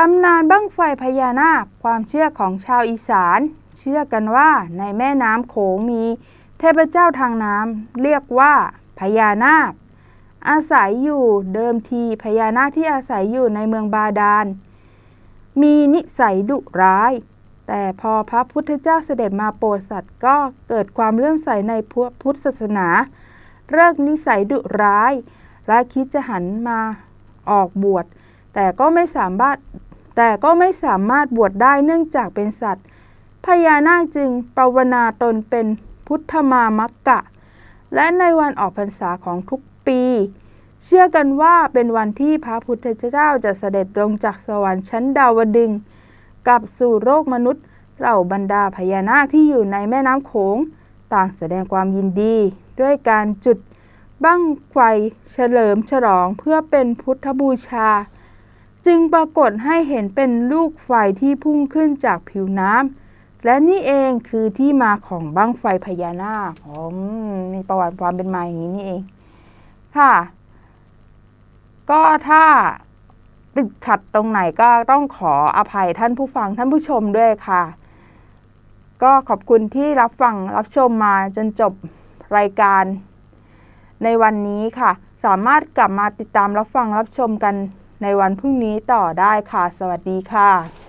ตำนานบั้งไฟพญานาคความเชื่อของชาวอีสาน เชื่อกันว่าในแม่น้ำโขงมี เทพเจ้าทางน้ำเรียกว่าพญานาค อาศัยอยู่เดิมทีพญานาคที่อาศัยอยู่ในเมืองบาดาล มีนิสัยดุร้าย แต่พอพระพุทธเจ้าเสด็จมาโปรดสัตว์ก็เกิดความเลื่อมใสในพุทธศาสนาเลิกนิสัยดุร้าย และคิดจะหันมาออกบวชแต่ก็ไม่สามารถ แต่ก็ไม่สามารถบวชได้เนื่องจากเป็นสัตว์ พญานาคจึงปรวนาตนเป็นพุทธมามักกะ และในวันออกพรรษาของทุกปี เชื่อกันว่าเป็นวันที่พระพุทธเจ้าจะเสด็จลงจากสวรรค์ชั้นดาวดึงกลับสู่โลกมนุษย์เหล่าบรรดาพญานาคที่อยู่ในแม่น้ำโขงต่างแสดงความยินดี ด้วยการจุดบั้งไฟเฉลิมฉลองเพื่อเป็นพุทธบูชา จึงปรากฏให้เห็นเป็นลูกไฟที่พุ่งขึ้นจากผิวน้ำและนี่เองคือที่มาของบั้งไฟพญานาคอ๋อมีประวัติความเป็นมาอย่างนี้นี่เอง ค่ะ ก็ถ้าติดขัดตรงไหนก็ต้องขออภัยท่านผู้ฟังท่านผู้ชมด้วยค่ะ ก็ขอบคุณที่รับฟังรับชมมาจนจบรายการ ในวันนี้ค่ะ สามารถกลับมาติดตามรับฟังรับชมกัน ในวันพรุ่งนี้ต่อได้ค่ะ สวัสดีค่ะ